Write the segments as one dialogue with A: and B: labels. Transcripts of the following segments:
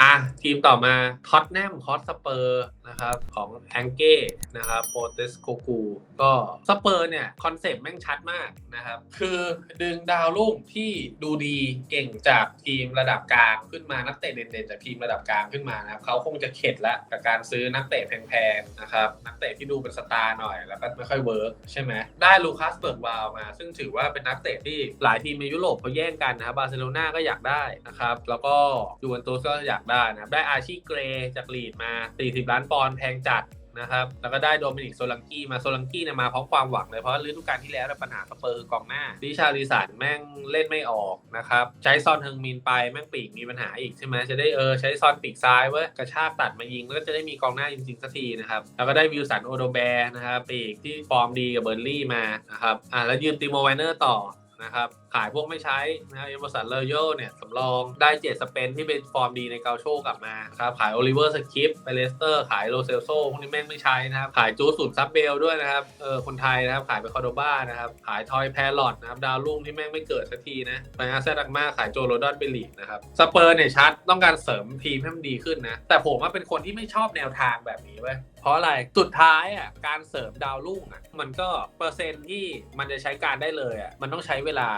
A: อะทีมต่อมาท็อตแนมฮอตสเปอร์นะครับของแองเก้นะครับโปรเตสโกกูก็สเปอร์เนี่ย คอนเซปต์แม่งชัดมากนะครับ คือดึงดาวรุ่งที่ดูดีเก่งจากทีมระดับกลางขึ้นมานักเตะเด่นๆจากทีมระดับกลางขึ้นมานะครับเขาคงจะเข็ดล้วกับการซื้อนักเตะแพงๆนะครับนักเตะที่ดูเป็นสตาร์หน่อยแล้วก็ไม่ค่อยเวิร์กใช่ไหมได้ลูคัสเบิร์กวาลมา ซึ่งถือว่าเป็นนักเตะที่หลายทีมในยุโรปเขาแย่งกันนะครับบาร์เซโลนาก็อยากได้นะครับแล้วก็ยูเวนตุสก็อยากได้นะครับ ได้อาชีเกรจากลีดมา 40 ล้านปอนด์แพงจัดนะครับ แล้วก็ได้โดมินิกโซลังกี้มา โซลังกี้เนี่ยมาพร้อมความหวังเลย เพราะฤดูกาลที่แล้วเนี่ยปัญหาสเปอร์กองหน้าดิชาริสันแม่งเล่นไม่ออกนะครับ ใช้ซอนเฮงมินไปแม่งปีกมีปัญหาอีกใช่ไหมจะได้เออใช้ซอนปีกซ้ายเว้ยกระชากตัดมายิง แล้วก็จะได้มีกองหน้าจริงๆสักทีนะครับ แล้วก็ได้วิลสันโอโดแบร์นะครับปีกที่ฟอร์มดีกับเบอร์ลี่มานะครับ อ่าแล้วยืมติโมไวเนอร์ต่อนะครับ ขายพวกไม่ใช้นะครับเอมสันเลโยเนี่ยสำรองได้เจตสเปนที่เป็นฟอร์มดีในเกาโชกลับมาครับขายโอลิเวอร์สคริปไปเลสเตอร์ขายโรเซลโซพวกนี้แม่งไม่ใช้นะครับ ขายจูสุดซับเบลด้วยนะครับเออคนไทยนะครับขายไปคอโดบ้านะครับขายทอยแพรลอตนะครับดาวรุ่งที่แม่งไม่เกิดสักทีนะไปอาร์เซนอลมาขายโจโรดอนเบลลีนะครับสเปอร์เนี่ยชัดต้องการเสริมทีมให้มันดีขึ้นนะแต่ผมว่าเป็นคนที่ไม่ชอบแนวทางแบบนี้เว้ยเพราะอะไรสุดท้ายอะการเสริมดาวรุ่งอะมันก็เปอร์เซ็นต์ที่มันจะใช้การได้เลยอะมันต้องใช้เวลา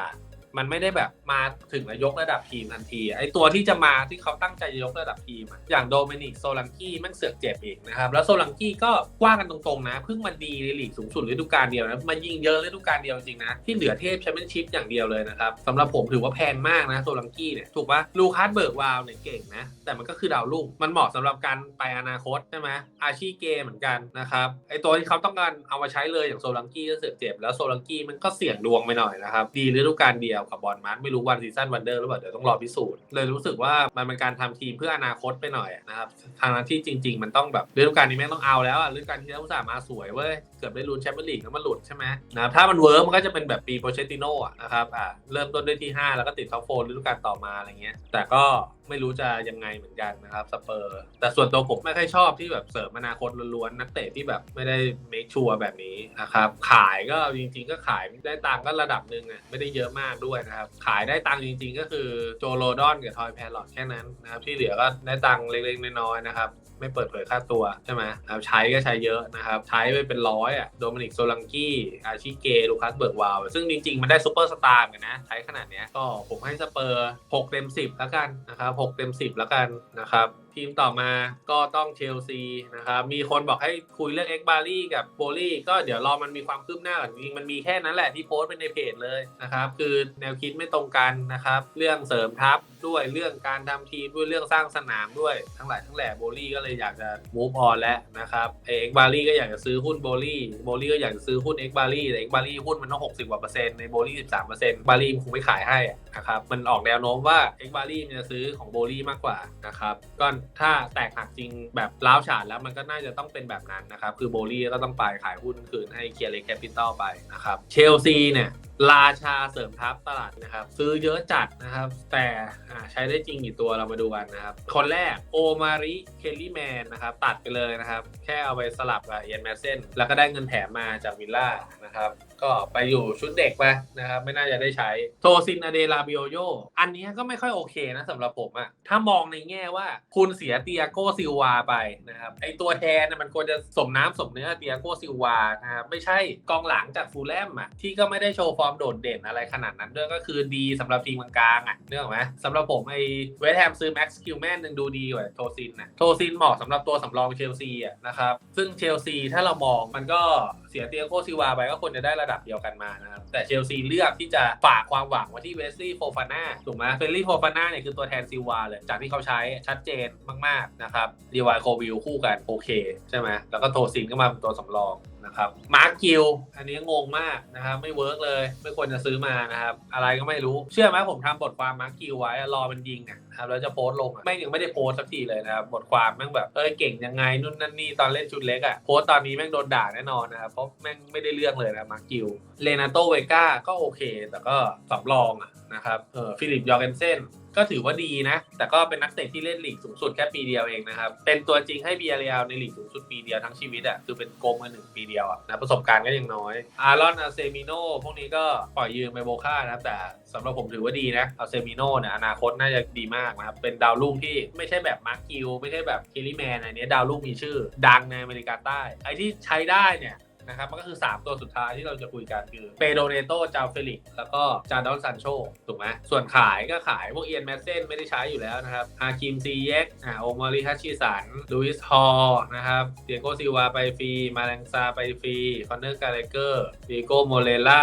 A: มันไม่ได้แบบมาถึงแล้วยกระดับทีมทันที ไอตัวที่จะมาที่เขาตั้งใจจะยกระดับทีมอะอย่างโดมินิกโซลังกี้แมันเสือกเจ็บอีกนะครับ แล้วโซลังกี้ก็ว่ากันตรงๆนะ เพิ่งมาดีในลีกสูงสุดฤดูกาลเดียวนะมายิงเยอะฤดูกาลเดียวจริงๆนะ ที่เหลือเทพแชมเปี้ยนชิพอย่างเดียวเลยนะครับสำหรับผมถือว่าแพงมากนะโซลังกี้เนี่ยถูกปะลูคัสเบิร์กวาลเนี่ยเก่งนะ แต่มันก็คือดาวรุ่งมันเหมาะสำหรับการไปอนาคตใช่ไหมอาชีพเกมเหมือนกันนะครับไอตัวที่เขาต้องการเอามาใช้เลยอย่างโซลังกี้ก็เสือกเจ็บแล้วโซลังกี้มันก็เสี่ยงดวงไปหน่อยนะครับดีฤดูกาลเดียวกับบอลมัดไม่รู้วันซีซั่นวันเดอร์หรือเปล่าเดี๋ยวต้องรอพิสูจน์เลยรู้สึกว่ามันเป็นการทำทีมเพื่ออนาคตไปหน่อยนะครับทางที่จริง ๆ มันต้องแบบฤดูกาลนี้แม่งต้องเอาแล้วอะฤดูกาลที่แล้วอุตส่าห์มาสวยเว้ยเกือบได้ลุ้นแชมเปี้ยนลีกแล้วมันหลุดใช่ไหมนะถ้ามันเวิร์กมันก็จะเป็นแบบปีโปเชติโน่อะนะครับอ่าเริ่มต้นด้วยที่ 5 แล้วก็ติดท็อปโฟฤดูกาลต่อมาอะไรเงี้ยแต่ก็ ไม่รู้จะยังไงเหมือนกันนะครับสเปอร์ แต่ส่วนตัวผมไม่ค่อยชอบที่แบบเสริมอนาคตล้วนๆนักเตะที่แบบไม่ได้เมคชัวร์แบบนี้นะครับขายก็จริง ๆ ก็ขายได้ตังค์ก็ระดับหนึ่งอะไม่ได้เยอะมากด้วยนะครับขายได้ตังค์จริง ๆ ก็คือโจโรดอนกับทอยแพรลอตแค่นั้นนะครับที่เหลือก็ได้ตังค์เล็กๆน้อยๆนะครับ ไม่เปิดเผยค่าตัวใช่ไหมแล้วใช้ก็ใช้เยอะนะครับ ใช้ไปเป็นร้อยอะโดมินิกโซลังกี้ อาชิเก ลูคัสเบิร์กวาว ซึ่งจริง ๆ มันได้ซูเปอร์สตาร์กันนะ ใช้ขนาดเนี้ยก็ผมให้สเปอร์ 6 เต็ม 10 แล้วกันนะครับ 6 เต็ม 10 แล้วกันนะครับ ทีมต่อมาก็ต้องเชลซีนะครับ มีคนบอกให้คุยเรื่องเอ็กบารี่กับโบลี่ก็เดี๋ยวรอมันมีความคืบหน้าก่อนจริงมันมีแค่นั้นแหละที่โพสต์เป็นในเพจเลยนะครับ คือแนวคิดไม่ตรงกันนะครับ เรื่องเสริมทัพด้วยเรื่องการทำทีมด้วยเรื่องสร้างสนามด้วยทั้งหลายทั้งแหล่โบลี่ก็เลยอยากจะมูฟออนแล้วนะครับเอ็กบารี่ก็อยากจะซื้อหุ้นโบลี่โบลี่ก็อยากจะซื้อหุ้นเอ็กบารี่แต่เอ็กบารี่หุ้นมันต้อง60กว่าเปอร์เซ็นต์ในโบลี่13เปอร์เซ็นต์บารี่คงไม่ขายให้นะครับมันออกแนวโน้มว่าเอ็กบารี่จะซื้อของโบลี่มากกว่านะครับก็ถ้าแตกหักจริงแบบล้าวฉานแล้วมันก็น่าจะต้องเป็นแบบนั้นนะครับ คือโบลี่ก็ต้องไปขายหุ้นคืนให้เคียร์เลแคปิตอลไปนะครับ เชลซีเนี่ย ราชาเสริมทัพตลาดนะครับ ซื้อเยอะจัดนะครับ แต่ใช้ได้จริงกี่ตัวเรามาดูกันนะครับ คนแรกโอมาริเคลลี่แมนนะครับ ตัดไปเลยนะครับ แค่เอาไปสลับกับเอียนแมสเซนแล้วก็ได้เงินแถมมาจากวิลล่านะครับ ก็ไปอยู่ชุดเด็กไปนะครับ ไม่น่าจะได้ใช้โทซินอเดลาบิโอโยอันนี้ก็ไม่ค่อยโอเคนะสำหรับผมอะถ้ามองในแง่ว่าคุณเสียเตียโกซิลวาไปนะครับไอตัวแทนน่ะมันควรจะสมน้ำสมเนื้อเตียโกซิลวานะครับไม่ใช่กองหลังจากฟูลแลมอะที่ก็ไม่ได้โชว์ฟอร์มโดดเด่นอะไรขนาดนั้นด้วยก็คือดีสำหรับทีมกลางๆอะเนื่องไหมสำหรับผมไอเวสแฮมซื้อแม็กซ์คิวแมนยังดูดีกว่าโทซินนะโทซินเหมาะสำหรับตัวสำรองเชลซีอะนะครับซึ่งเชลซีถ้าเรามองมันก็เสียเตียโกซิวาไปก็ควรจะได้ระดับเดียวกันมานะครับแต่เชลซีเลือกที่จะฝากความหวังไว้ที่เวสลี่โฟฟาน่าถูกไหมเฟลลี่โฟฟาน่าเนี่ยคือตัวแทนซิวาเลยจากที่เขาใช้ชัดเจนมากๆนะครับดีวายโควิลคู่กันโอเคใช่ไหมแล้วก็โทซินก็มาเป็นตัวสำรอง นะครับมาร์กิลอันนี้งงมากนะครับไม่เวิร์กเลย ไม่ควรจะซื้อมานะครับ อะไรก็ไม่รู้เชื่อไหมผมทำบทความมาร์กิลไว้อะรอมันยิงเนี่ย นะครับแล้วจะโพสต์ลงอะไม่งยังไม่ได้โพสต์สักทีเลยนะครับบทความแม่งแบบเอ้ยเก่งยังไงนู่นนั่นนี่ตอนเล่นชุดเล็กอะโพสต์ตอนนี้แม่งโดนด่าแน่นอนนะครับเพราะแม่งไม่ได้เรื่องเลยนะมาร์กิลเลนาโตเวก้าก็โอเค แต่ก็สำรองอะนะครับเออฟิลิปยอร์เกนเซนก็ถือว่าดีนะ แต่ก็เป็นนักเตะที่เล่นลีกสูงสุดแค่ปีเดียวเองนะครับ เป็นตัวจริงให้เบียร์เรียลในลีกสูงสุดปีเดียวทั้งชีวิตอะ คือเป็นโกงมาหนึ่งปีเดียวอะนะประสบการณ์ก็ยังน้อย อารอนอาเซมิโนพวกนี้ก็ปล่อยยืมไปโบค่านะครับแต่ สำหรับผมถือว่าดีนะเอาเซมิโนเนี่ยอนาคตน่าจะดีมากนะครับ เป็นดาวรุ่งที่ไม่ใช่แบบมาร์กิลไม่ใช่แบบเคลลี่แมนอันนี้ดาวรุ่งมีชื่อ ดังในอเมริกาใต้ ไอ้ที่ใช้ได้เนี่ยนะครับมันก็คือ 3 ตัวสุดท้ายที่เราจะคุยกันคือเปโดเนโตจาเฟลิกแล้วก็จาดอนซันโชถูกไหมส่วนขายก็ขายพวกเอียนแมสเซนไม่ได้ใช้อยู่แล้วนะครับฮาคิมซีเย็กอ่าโอมาริฮัชชิสันลูอิสฮอลนะครับเดียโกซิวาไปฟรี มาแรงซาไปฟรี คอนเนอร์กาเลเกอร์ดีโกโมเลล่า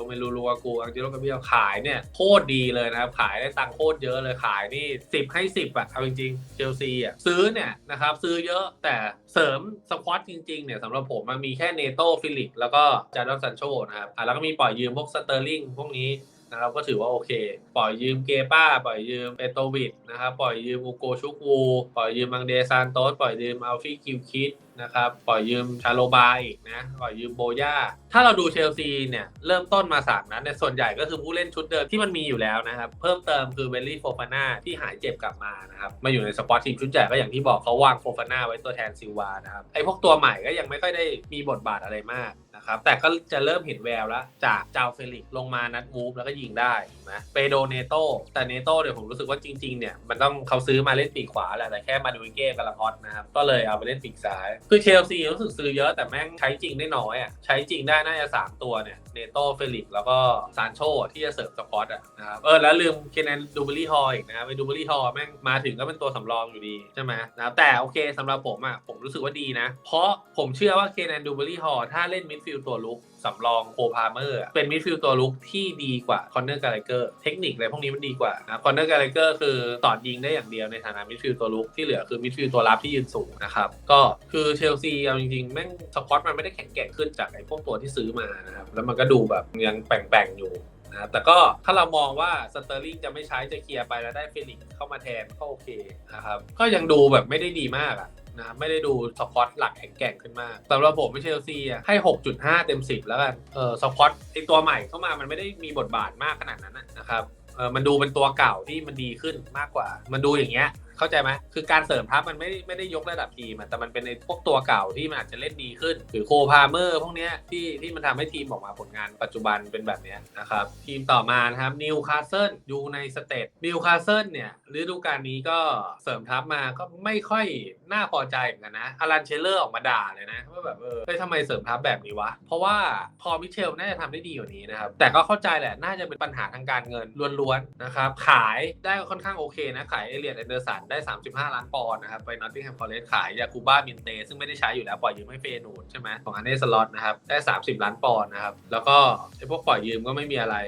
A: โรเมรูลูอากูอังเจโรกาเบียขายเนี่ยโคตรดีเลยนะครับขายได้ตังค์โคตรเยอะเลยขายนี่ 10 ให้ 10อะเอาจริงๆเชลซีอะซื้อเนี่ยนะครับซื้อเยอะแต่เสริมสควอตจริงๆเนี่ยสำหรับผมมันมีแค่เนโตฟิลิปแล้วก็จาร์ดอนซันโชนะครับแล้วก็มีปล่อยยืมพวกสเตอร์ลิงพวกนี้ นะครับก็ถือว่าโอเค ปล่อยยืมเกป้า ปล่อยยืมเปโตวิดนะครับปล่อยยืมอูโกชุกวู ปล่อยยืมมังเดซานโตสปล่อยยืมอัลฟี่คิวคิดนะครับปล่อยยืมชาโลบาอีกนะปล่อยยืมโบย่าถ้าเราดูเชลซีเนี่ยเริ่มต้นมาสามนัดในยส่วนใหญ่ก็คือผู้เล่นชุดเดิมที่มันมีอยู่แล้วนะครับ เพิ่มเติมคือเบลลี่โฟฟาน่าที่หายเจ็บกลับมานะครับมาอยู่ในสปอตทีมชุดใหญ่ก็อย่างที่บอกเขาวางโฟฟาน่าไว้ตัวแทนซิลวานะครับไอ้พวกตัวใหม่ก็ยังไม่ค่อยได้มีบทบาทอะไรมาก นะครับแต่ก็จะเริ่มเห็นแววแล้ว จากเจ้าเฟลิกลงมานัดมูฟแล้วก็ยิงได้ถูกไหมเปโดเนโตแต่เนโตเดี๋ยวผมรู้สึกว่าจริงๆเนี่ยมันต้องเขาซื้อมาเล่นปีกขวาแหละแต่แค่มาดูวิเก้กำลังฮอตนะครับก็เลยเอาไปเล่นปีกซ้าย คือเชลซีรู้สึกซื้อเยอะแต่แม่งใช้จริงได้น้อยอะใช้จริงได้น่าจะสามตัวเนี่ยเนโต้เฟลิกแล้วก็ซานโชที่จะเสิร์ฟสปอตอะนะครับเออแล้วลืมเคนแนนดูเบอรี่ฮอลอีกนะครับไปดูเบอรี่ฮอลแม่งมาถึงก็เป็นตัวสำรองอยู่ดีใช่ไหมนะครับแต่โอเคสำหรับผมอะผมรู้สึกว่าดีนะ เพราะผมเชื่อว่าเคนแนนดูเบอรี่ฮอลถ้าเล่นมิดฟิลด์ตัวลุก สำรองโคพาเมอร์เป็นมิดฟิลด์ตัวลุกที่ดีกว่าคอนเนอร์กา l เกอร์เทคนิคอะไรพวกนี้มันดีกว่านะคอนเนอร์กา l เกอร์คือตอดยิงได้อย่างเดียวในฐานะมิดฟิลด์ตัวลุกที่เหลือคือมิดฟิลด์ตัวรับที่ยืนสูงนะครับก็คือเชลซีเอาจริงๆแม่งสควอตมันไม่ได้แข็งแกร่งขึ้นจากไอ้พวกตัวที่ซื้อมานะครับแล้วมันก็ดูแบบยังแป่งๆอยู่นะแต่ก็ถ้าเรามองว่าสเตอร์ลิงจะไม่ใช้จะเคลียร์ไปแล้วได้เฟลิกเข้ามาแทนก็โอเคนะครับก็ยังดูแบบไม่ได้ดีมากอะ นะครับไม่ได้ดูสควอตหลักแข็งแกร่งขึ้นมากสำหรับผมไม่เชลซีอะให้ 6.5 เต็ม 10 แล้วกันเออสควอตไอตัวใหม่เข้ามามันไม่ได้มีบทบาทมากขนาดนั้นนะนะครับเออมันดูเป็นตัวเก่าที่มันดีขึ้นมากกว่า มันดูอย่างเงี้ย เข้าใจไหมคือการเสริมทัพมันไม่ไม่ได้ยกระดับทีมอะแต่มันเป็นในพวกตัวเก่าที่มันอาจจะเล่นดีขึ้น หรือโคพาเมอร์พวกเนี้ยที่ที่มันทำให้ทีมออกมาผลงานปัจจุบันเป็นแบบเนี้ยนะครับ ทีมต่อมานะครับนิวคาสเซิลอยู่ในสเตทนิวคาสเซิลเนี่ยฤดูกาลนี้ก็เสริมทัพมาก็ไม่ค่อยน่าพอใจเหมือนกันนะอารันเชลเลอร์ออกมาด่าเลยนะว่าแบบเออทำไมเสริมทัพแบบนี้วะ เพราะว่าพอมิเชลน่าจะทำได้ดีกว่านี้นะครับ แต่ก็เข้าใจแหละน่าจะเป็นปัญหาทางการเงินล้วนๆนะครับขายได้ค่อนข้างโอเคนะขายเอเลียดแอนเดอร์สันได้ 35 ล้านปอนด์นะครับ ไปนอตติงแฮมฟอเรสขายยาคูบ้ามินเต ซึ่งไม่ได้ใช้อยู่แล้วปล่อยยืมให้เฟนูนใช่ไหมของอันเนสล็อตนะครับ ได้ 30 ล้านปอนด์นะครับ แล้วก็ไอ้พวกปล่อยยืมก็ไม่มีอะไร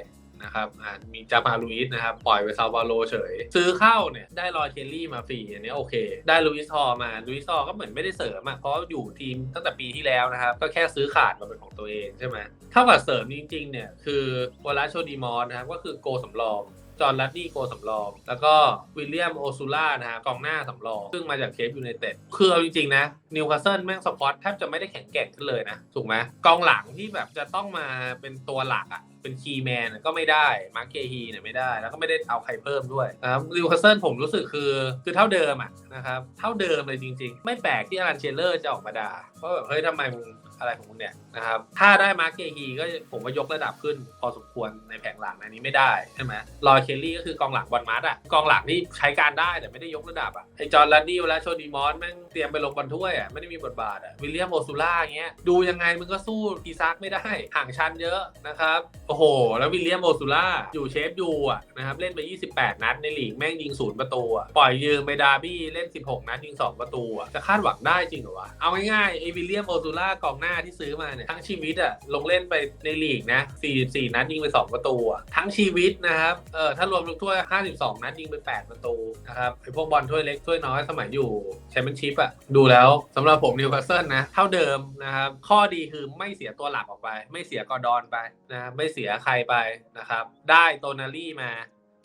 A: นะครับอ่ามีจามาลุอิสนะครับ ปล่อยไปซาปาโลเฉย ซื้อเข้าเนี่ย ได้รอยเคลลี่มาฟรีอันนี้โอเค ได้ลุอิสทอร์มาลุอิสทอร์ก็เหมือนไม่ได้เสริมอะเพราะอยู่ทีมตั้งแต่ปีที่แล้วนะครับ ก็แค่ซื้อขาดมาเป็นของตัวเองใช่ไหมเท่ากับเสริมจริงๆเนี่ย คือวลาโชดีมอนนะครับ ก็คือโกสำรอง จอร์นลัดดี้โกสำรอง แล้วก็วิลเลียมโอซูล่านะฮะกองหน้าสำรอง ซึ่งมาจากเคฟยูไนเต็ดคือเอาจริงๆนะนิวคาสเซิลแม่งสปอตแทบจะไม่ได้แข็งแกร่งขึ้นเลยนะ ถูกไหมกองหลังที่แบบจะต้องมาเป็นตัวหลักอะ่ะ เป็นคีย์แมนก็ไม่ได้มาร์เกฮีเนี่ยไม่ได้ แล้วก็ไม่ได้เอาใครเพิ่มด้วยนะครับนิวคาสเซิลผมรู้สึกคือคือเท่าเดิมอะนะครับเท่าเดิมเลยจริง ๆ ไม่แปลกที่อารันเชลเลอร์จะออกมาด่าว่าะแบบเฮ้ยทำไมมึงอะไรของมึงเนี่ยนะครับถ้าได้มาร์เกฮีก็ผมว่ายกระดับขึ้น พอสมควรในแผงหลังอันนี้ไม่ได้ใช่ไหมรอยเคลลี่ก็คือกองหลังบอลมัดอะกองหลังที่ใช้การได้แต่ไม่ได้ยกระดับอะไอจอร์นลัดดี้และโชดีมอนแม่งเตรียมไปลงบอลถ้วยอะไม่ได้มีบทบาทอะวิลเลียมโอซูล่าเงี้ยดูยังไงมึงก็สู้อีซักไม่ได้ห่างชั้นเยอะนะครับโอโห แล้ววิลเลียมโอซูล่าอยู่เชฟยูอะนะครับเล่นไป 28 นัดในลีกแม่งยิงศูนย์ประตูปล่อยยืมไปดาร์บี้เล่น 16 นัดยิง 2 ประตูจะคาดหวังได้จริงเหรอวะ เอาง่ายๆไอวิลเลียมโอซูล่ากองหน้าที่ซื้อมาเนี่ยทั้งชีวิตอะลงเล่นไปในลีกนะ 44 นัดยิงไป 2 ประตูทั้งชีวิตนะครับเออถ้ารวมทุกถ้วย 52 นัดยิงไป 8 ประตูนะครับไอพวกบอลถ้วยเล็กถ้วยน้อยสมัยอยู่แชมเปี้ยนชิพอะดูแล้วสำหรับผมนิวคาสเซิลนะเท่าเดิมนะครับข้อดีคือไม่เสียตัวหลักออกไป ไม่เสียกอร์ดอนไปนะไม่เสียียใครไปนะครับ ได้โตนาลี่มา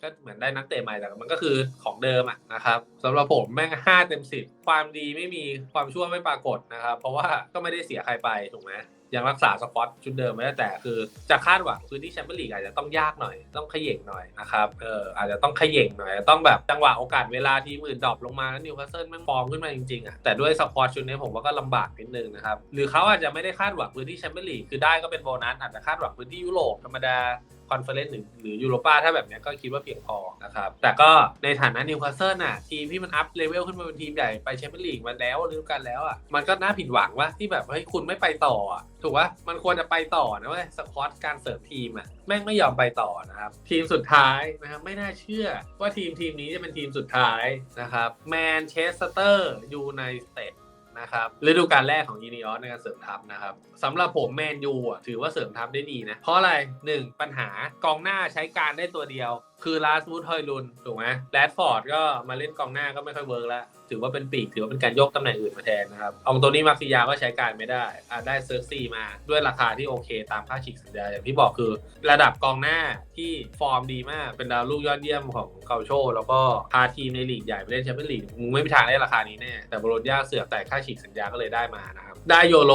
A: ก็เหมือนได้นักเตะใหม่แต่มันก็คือของเดิมอะนะครับสำหรับผมแม่งห้าเต็มสิบความดีไม่มีความชั่วไม่ปรากฏนะครับ เพราะว่าก็ไม่ได้เสียใครไปถูกไหม ยังรักษาสควอตชุดเดิมไม้แต่คือจะคาดหวังพื้นที่แชมเปี้ยนลีกอาจจะต้องยากหน่อย ต้องขย่งหน่อยนะครับเอออาจจะต้องขย่งหน่อย ต้องแบบจังหวะโอกาสเวลาทีมอื่นดรอปลงมาแล้วนิวคาสเซิลแม่งฟอร์มขึ้นมาจริงๆอะแต่ด้วยสควอตชุดนี้ผมว่าก็ลำบากนิดนึงนะครับหรือเขาอาจจะไม่ได้คาดหวังพื้นที่แชมเปี้ยนลีกคือได้ก็เป็นโบนัสอาจจะคาดหวังพื้นที่ยุโรปธรรมดาคอนเฟอเรนซ์หรือหรือยูโรป้าถ้าแบบนี้ก็คิดว่าเพียงพอนะครับ แต่ก็ในฐานะนิวคาสเซิลน่ะ ทีมที่มันอัพเลเวลขึ้นมาเป็นทีมใหญ่ไปแชมเปี้ยนลีกมาแล้วฤดูกาลแล้วอะมันก็น่าผิดหวังว่าที่แบบเฮ้ยคุณไม่ไปต่ออะถูกว่ามันควรจะไปต่อนะเว้ยสควอตการเสริมทีมอะแม่งไม่ยอมไปต่อนะครับ ทีมสุดท้ายนะครับไม่น่าเชื่อว่าทีมทีมนี้จะเป็นทีมสุดท้ายนะครับแมนเชสเตอร์ยูไนเต็ดนะครับฤดูกาลแรกของยีนิออสในการเสริมทัพนะครับสำหรับผมแมนยูอะถือว่าเสริมทัพได้ดีนะ เพราะอะไร 1 ปัญหากองหน้าใช้การได้ตัวเดียวคือลาสมูดฮอยลุนถูกไหมแรดฟอร์ดก็มาเล่นกองหน้าก็ไม่ค่อยเวิร์กแล้ว ถือว่าเป็นปีก ถือว่าเป็นการยกตำแหน่งอื่นมาแทนนะครับองตัวนี้มาซิยาก็ใช้การไม่ได้อะได้เซิร์ซีมาด้วยราคาที่โอเคตามค่าฉีกสัญญาอย่างที่บอกคือระดับกองหน้าที่ฟอร์มดีมาก เป็นดาวลูกยอดเยี่ยมของเกาโช แล้วก็พาทีมในลีกใหญ่ไปเล่นแชมเปี้ยนลีกมึงไม่มีทางได้ราคานี้แน่แต่โบโลญญาเสือกแต่ค่าฉีกสัญญาก็เลยได้มานะครับ ได้โยโร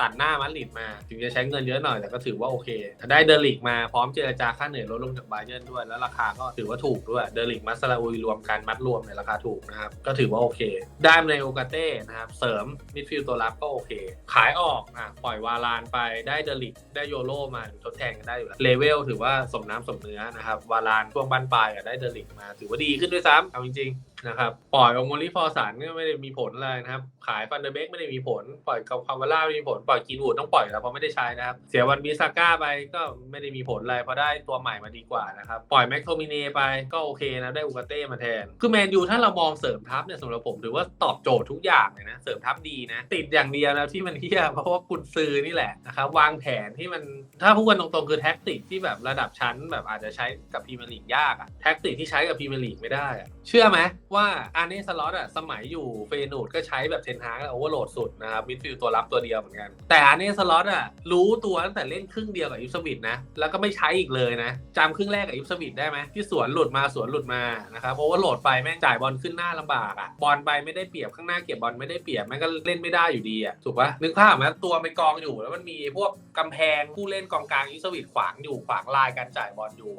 A: ตัดหน้ามาดริดมา ถึงจะใช้เงินเยอะหน่อยแต่ก็ถือว่าโอเค ได้เดลิกมาพร้อมเจรจาค่าเหนื่อยลดลงจากบาเยิร์นด้วย แล้วราคาก็ถือว่าถูกด้วย เดลิกมัสลาอุยรวมกันมัดรวมในยราคาถูกนะครับ ก็ถือว่าโอเค ได้ในโอกาเต้นะครับ เสริมมิดฟิลด์ตัวรับก็โอเค ขายออกอะปล่อยวาลานไปได้เดลิกได้โยโรมาทดแทนกันได้อยู่แล้วเลเวลถือว่าสมน้ำสมเนื้อนะครับวาลานช่วงบั้นปลายอะได้เดลิกมา ถือว่าดีขึ้นด้วยซ้ำเอาจริงๆนะครับปล่อยองโมลิฟอร์สันก็ไม่ได้มีผลอะไรนะครับ ขายฟันเดอร์เบกไม่ได้มีผล ปล่อยกับคาวาร่าไม่มีผล ปล่อยกินวูดต้องปล่อยแล้วเพราะไม่ได้ใช้นะครับ เสียวันบิซาก้าไปก็ไม่ได้มีผลอะไรเพราะได้ตัวใหม่มาดีกว่านะครับ ปล่อยแม็กโทมิเนไปก็โอเคนะได้อูกาเต้มาแทน คือแมนยูถ้าเรามองเสริมทัพเนี่ยสำหรับผมถือว่าตอบโจทย์ทุกอย่างเลยนะเสริมทัพดีนะติดอย่างเดียวแล้วที่มันเฮี้ยเพราะว่ากุนซือนี่แหละนะครับวางแผนที่มันถ้าพูดกันตรงๆคือแท็กติกที่แบบระดับชั้นแบบอาจจะใช้กับพรีเมียร์ลีกยากอะแท็กติกที่ใช้กับพรีเมียร์ลีกไม่ได้อะเชื่อไหมว่าอาร์เนสล็อตอะสมัยอยู่เฟนูดก็ใช้แบบเทนฮาร์กโอเวอร์โหลดสุดนะครับมิดฟิลด์ตัวรับตัวเดียวเหมือนกัน แต่อาร์เนสล็อตอะรู้ตัวตั้งแต่เล่นครึ่งเดียวกับอิฟสวิตนะ แล้วก็ไม่ใช้อีกเลยนะจำครึ่งแรกกับอิฟสวิตได้ไหมที่สวนหลุดมาสวนหลุดมานะครับโอเวอร์โหลดไปแม่งจ่ายบอลขึ้นหน้าลำบากอะบอลไปไม่ได้เปรียบข้างหน้าเก็บบอลไม่ได้เปรียบแม่งก็เล่นไม่ได้อยู่ดีอะถูกปะนึกภาพไหมตัวไปกองอยู่แล้วมันมีพวกกำแพงผู้เล่นกองกลางอิฟสวิตขวางอยู่ขวางลายการจ่ายบอลอยู่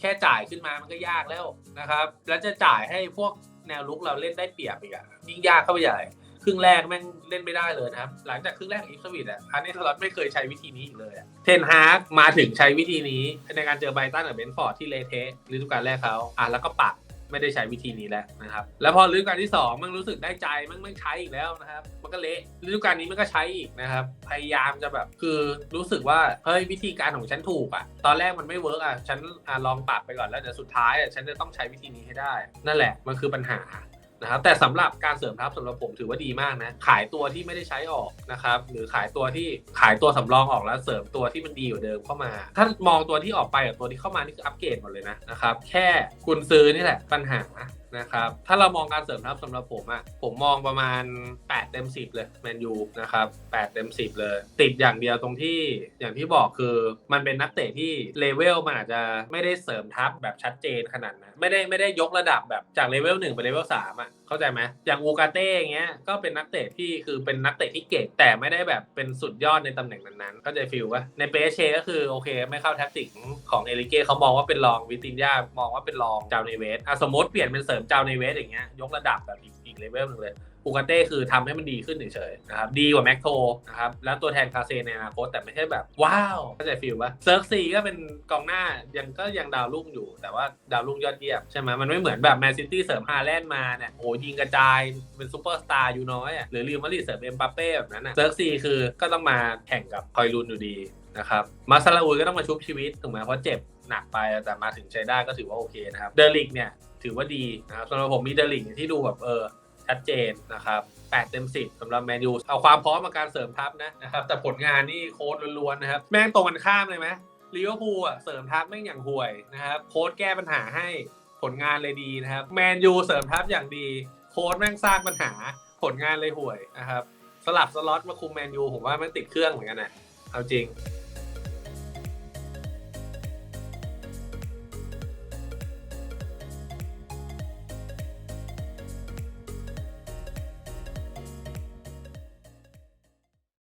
A: แค่จ่ายขึ้นมามันก็ยากแล้วนะครับแล้วจะจ่ายให้พวก แนวลุกเราเล่นได้เปรียบอีกอะยิ่งยากเข้าไปใหญ่ครึ่งแรกแม่งเล่นไม่ได้เลยนะครับ หลังจากครึ่งแรกอีฟสวิตอะอันนี้สล็อตไม่เคยใช้วิธีนี้อีกเลยอะเทนฮาร์กมาถึงใช้วิธีนี้ในการเจอไบตันกับเบนฟอร์ดที่เลเทสฤดูกาลแรกเขาอะแล้วก็ปัด ไม่ได้ใช้วิธีนี้แล้วนะครับ แล้วพอฤดูกาลที่สองมันรู้สึกได้ใจมันไม่ใช้อีกแล้วนะครับ มันก็เละฤดูกาลนี้มันก็ใช้อีกนะครับ พยายามจะแบบคือรู้สึกว่าเฮ้ยวิธีการของฉันถูกอะ ตอนแรกมันไม่เวิร์กอะฉันอะลองปรับไปก่อนแล้วเดี๋ยวสุดท้ายอะฉันจะต้องใช้วิธีนี้ให้ได้ นั่นแหละมันคือปัญหา นะครับแต่สำหรับการเสริมทัพสำหรับผมถือว่าดีมากนะ ขายตัวที่ไม่ได้ใช้ออกนะครับ หรือขายตัวที่ขายตัวสำรองออกแล้วเสริมตัวที่มันดีกว่าเดิมเข้ามา ถ้ามองตัวที่ออกไปกับตัวที่เข้ามานี่คืออัปเกรดหมดเลยนะนะครับ แค่คุณซื้อนี่แหละปัญหา นะครับ ถ้าเรามองการเสริมทัพสำหรับผมอะผมมองประมาณ 8 เต็ม 10 เลยแมนยูนะครับ8เต็ม 10 เลย ติดอย่างเดียวตรงที่อย่างที่บอกคือมันเป็นนักเตะที่เลเวลมันอาจจะไม่ได้เสริมทัพแบบชัดเจนขนาดนั้นไม่ได้ไม่ได้ยกระดับแบบจากเลเวล1ไปเลเวล3อะเข้าใจไหมอย่างอูกาเต้อย่างเงี้ยก็เป็นนักเตะที่คือเป็นนักเตะที่เก่งแต่ไม่ได้แบบเป็นสุดยอดในตำแหน่งนั้นๆเข้าใจฟิลปะในเปเชก็คือโอเค ไม่เข้าแท็กติกของเอลิเก้เขามองว่าเป็นรองวิตินยามองว่าเป็นรองเจ้าในเวสอะสมมติเปลี่ยนเป็นเสริมเจ้าในเวสอย่างเงี้ยยกระดับแบบอีกอีกเลเวลหนึงเลย อูกาเต้คือทำให้มันดีขึ้นเฉยๆนะครับดีกว่าแม็กโทนะครับแล้วตัวแทนคาเซในอนาคตแต่ไม่ใช่แบบ ว้าวเข้าใจฟิลปะเซิร์กซีก็เป็นกองหน้ายังก็ยังดาวรุ่งอยู่ แต่ว่าดาวรุ่งยอดเยี่ยมใช่ไหมมันไม่เหมือนแบบแมนซิตี้เสริมฮาแลนด์มาเนี่ยโอ้ยิงกระจายเป็นซูเปอร์สตาร์อยู่น้อยอะหรือรีมาริเสริมเอ็มบัปเป้แบบนั้นอะเซิร์กซีคือก็ต้องมาแข่งกับคอยลุนอยู่ดีนะครับมาซาลาอุยก็ต้องมาชุบชีวิตถูกไหมเพราะเจ็บหนักไปแต่มาถึงใช้ได้ก็ถือว่าโอเคนะครับเดลิกเนี่ยถือว่าดีนะครับสำหรับผมมีเดลิกที่ดูแบบเออ ชัดเจนนะครับ8เต็ม 10สำหรับแมนยูเอาความพร้อมมาการเสริมทัพนะนะครับแต่ผลงานนี่โค้ดล้วนๆนะครับ แม่งตรงกันข้ามเลยไหมลิเวอร์พูลอะเสริมทัพแม่งอย่างห่วยนะครับโค้ดแก้ปัญหาให้ผลงานเลยดีนะครับแมนยูเสริมทัพอย่างดี โค้ดแม่งสร้างปัญหาผลงานเลยห่วยนะครับสลับสล็อตมาคุมแมนยูผมว่าแม่งติดเครื่องเหมือนกันนะเอาจริง